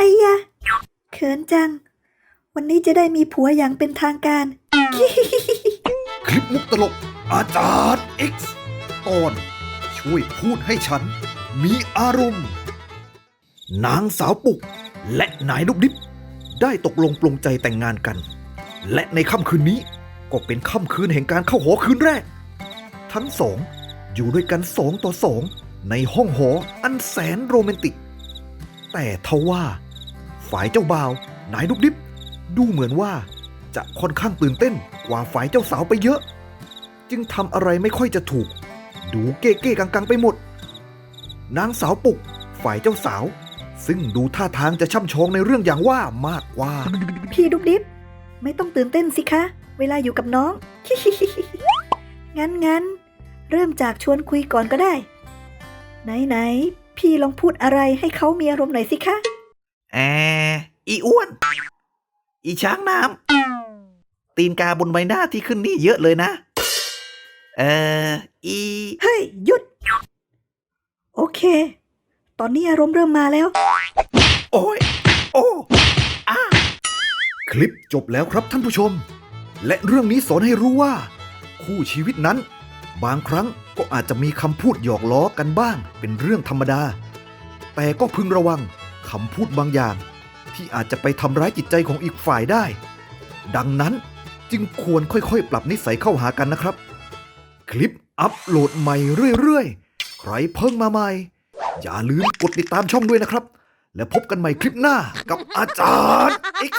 ไอ้ยะ เขินจัง วันนี้จะได้มีผัวอย่างเป็นทางการ คลิปมุกตลก อาจารย์ X ตอน ช่วยพูดให้ฉัน มีอารมณ์ นางสาวปุก และนายลูกดิบได้ตกลงปลงใจแต่งงานกัน และในค่ำคืนนี้ก็เป็นค่ำคืนแห่งการเข้าหอคืนแรก ทั้งสอง อยู่ด้วยกันสองต่อสองในห้องหออันแสนโรแมนติก แต่ทว่า ฝ่ายเจ้าบ่าว นายลูกดิบดูเหมือนว่าจะค่อนข้างตื่นเต้นกว่าฝ่ายเจ้าสาวไปเยอะ จึงทำอะไรไม่ค่อยจะถูก ดูเก้เก้กังกังไปหมด นางสาวปุก ฝ่ายเจ้าสาว ซึ่งดูท่าทางจะช่ำชองในเรื่องอย่างว่ามากกว่า พี่ดุบดิบไม่ต้องตื่นเต้นสิคะ เวลาอยู่กับน้อง งั้นงั้นเริ่มจากชวนคุยก่อนก็ได้ ไหนไหนๆพี่ลองพูดอะไรให้เขามีอารมณ์หน่อยสิคะแอ อีอ้วน อีช้างน้ำตีนกาบนใบหน้าที่ขึ้นนี่เยอะเลยนะ เอออีเฮ้ยหยุด โอเค ตอนนี้อารมณ์เริ่มมาแล้ว โอ้ย โอ้อาคลิปจบแล้วครับท่านผู้ชม และเรื่องนี้สอนให้รู้ว่า คู่ชีวิตนั้น บางครั้งก็อาจจะมีคำพูดหยอกล้อกันบ้างเป็นเรื่องธรรมดา แต่ก็พึงระวังคำพูดบางอย่าง ที่อาจจะไปทำร้ายจิตใจของอีกฝ่ายได้ ดังนั้นจึงควรค่อยๆ ปรับนิสัยเข้าหากันนะครับ คลิปอัปโหลดใหม่เรื่อยๆ ใครเพิ่งมาใหม่ อย่าลืมกดติดตามช่องด้วยนะครับ และพบกันใหม่คลิปหน้ากับอาจารย์ X